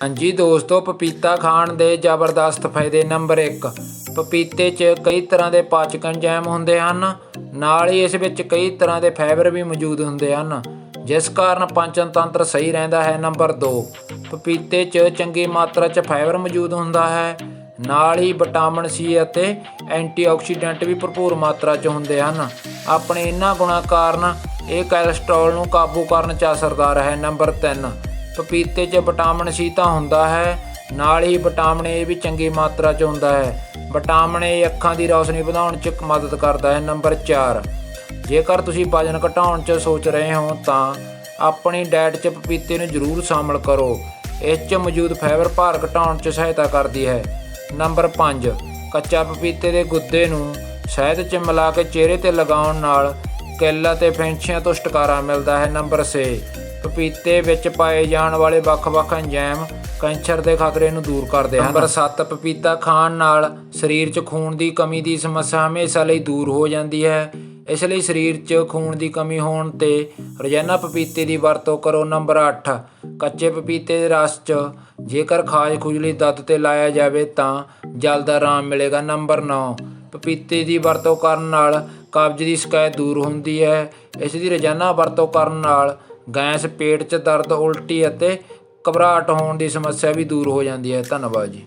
ਹਾਂਜੀ ਦੋਸਤੋ, ਪਪੀਤਾ ਖਾਣ ਦੇ ਜ਼ਬਰਦਸਤ ਫਾਇਦੇ ਨੰਬਰ 1 ਪਪੀਤੇ 'ਚ ਕਈ ਤਰ੍ਹਾਂ ਦੇ ਪਾਚਕ ਐਂਜ਼ਾਈਮ ਹੁੰਦੇ ਹਨ। ਨਾਲ ਹੀ ਇਸ ਵਿੱਚ ਕਈ ਤਰ੍ਹਾਂ ਦੇ ਫਾਈਬਰ ਵੀ ਮੌਜੂਦ ਹੁੰਦੇ ਹਨ। ਜਿਸ ਕਾਰਨ ਪਾਚਨ ਤੰਤਰ ਸਹੀ ਰਹਿੰਦਾ ਹੈ ਨੰਬਰ 2 ਪਪੀਤੇ 'ਚ ਚੰਗੀ ਮਾਤਰਾ 'ਚ ਫਾਈਬਰ ਮੌਜੂਦ ਹੁੰਦਾ ਹੈ। ਨਾਲ ਹੀ ਵਿਟਾਮਿਨ ਸੀ ਅਤੇ ਐਂਟੀਆਕਸੀਡੈਂਟ ਵੀ ਭਰਪੂਰ ਮਾਤਰਾ 'ਚ ਹੁੰਦੇ ਹਨ। ਆਪਣੇ ਇਹਨਾਂ ਗੁਣਾਂ ਕਾਰਨ ਇਹ ਕੋਲੇਸਟ੍ਰੋਲ ਨੂੰ ਕਾਬੂ ਕਰਨ 'ਚ ਅਸਰਦਾਰ ਹੈ ਨੰਬਰ 3 ਪਪੀਤੇ 'ਚ ਵਿਟਾਮਿਨ ਸੀ ਤਾਂ ਹੁੰਦਾ ਹੈ, ਨਾਲ ਹੀ ਵਿਟਾਮਿਨ ਏ ਵੀ ਚੰਗੀ ਮਾਤਰਾ 'ਚ ਹੁੰਦਾ ਹੈ। ਵਿਟਾਮਿਨ ਏ ਅੱਖਾਂ ਦੀ ਰੌਸ਼ਨੀ ਵਧਾਉਣ 'ਚ ਮਦਦ ਕਰਦਾ ਹੈ। ਨੰਬਰ 4 ਜੇਕਰ ਤੁਸੀਂ ਵਜਨ ਘਟਾਉਣ 'ਚ ਸੋਚ ਰਹੇ ਹੋ ਤਾਂ ਆਪਣੀ ਡਾਈਟ 'ਚ ਪਪੀਤੇ ਨੂੰ ਜ਼ਰੂਰ ਸ਼ਾਮਲ ਕਰੋ। ਇਸ 'ਚ ਮੌਜੂਦ ਫਾਈਬਰ ਭਾਰ ਘਟਾਉਣ 'ਚ ਸਹਾਇਤਾ ਕਰਦੀ ਹੈ। ਨੰਬਰ 5 ਕੱਚਾ ਪਪੀਤੇ ਦੇ ਗੁੱਦੇ ਨੂੰ ਸ਼ਹਿਦ 'ਚ ਮਿਲਾ ਕੇ ਚਿਹਰੇ ਤੇ ਲਗਾਉਣ ਨਾਲ ਕਿੱਲ ਅਤੇ ਫੈਂਸ਼ੀਆਂ ਤੋਂ ਛੁਟਕਾਰਾ ਮਿਲਦਾ ਹੈ। ਨੰਬਰ 6 ਪਪੀਤੇ ਵਿੱਚ ਪਾਏ ਜਾਣ ਵਾਲੇ ਵੱਖ-ਵੱਖ ਐਂਜ਼ਾਈਮ ਕੈਂਸਰ ਦੇ ਖਤਰੇ ਨੂੰ ਦੂਰ ਕਰਦੇ ਹਨ। ਨੰਬਰ 7 ਪਪੀਤਾ ਖਾਣ ਨਾਲ ਸਰੀਰ 'ਚ ਖੂਨ ਦੀ ਕਮੀ ਦੀ ਸਮੱਸਿਆ ਹਮੇਸ਼ਾ ਲਈ ਦੂਰ ਹੋ ਜਾਂਦੀ ਹੈ। ਇਸ ਲਈ ਸਰੀਰ 'ਚ ਖੂਨ ਦੀ ਕਮੀ ਹੋਣ ਤੇ ਰੋਜ਼ਾਨਾ ਪਪੀਤੇ ਦੀ ਵਰਤੋਂ ਕਰੋ। ਨੰਬਰ 8 ਕੱਚੇ ਪਪੀਤੇ ਦੇ ਰਸ 'ਚ ਜੇਕਰ ਖਾਜ ਖੁਜਲੀ ਦੱਤ ਤੇ ਲਾਇਆ ਜਾਵੇ ਤਾਂ ਜਲਦ ਆਰਾਮ ਮਿਲੇਗਾ। ਨੰਬਰ 9 ਪਪੀਤੇ ਦੀ ਵਰਤੋਂ ਕਰਨ ਨਾਲ ਕਬਜ਼ ਦੀ ਸ਼ਿਕਾਇਤ ਦੂਰ ਹੁੰਦੀ ਹੈ। ਇਸ ਦੀ ਰੋਜ਼ਾਨਾ ਵਰਤੋਂ ਕਰਨ ਨਾਲ ਗੈਸ ਪੇਟ 'ਚ ਦਰਦ ਉਲਟੀ ਅਤੇ ਘਬਰਾਹਟ ਹੋਣ ਦੀ ਸਮੱਸਿਆ ਵੀ ਦੂਰ ਹੋ ਜਾਂਦੀ ਹੈ। ਧੰਨਵਾਦ ਜੀ।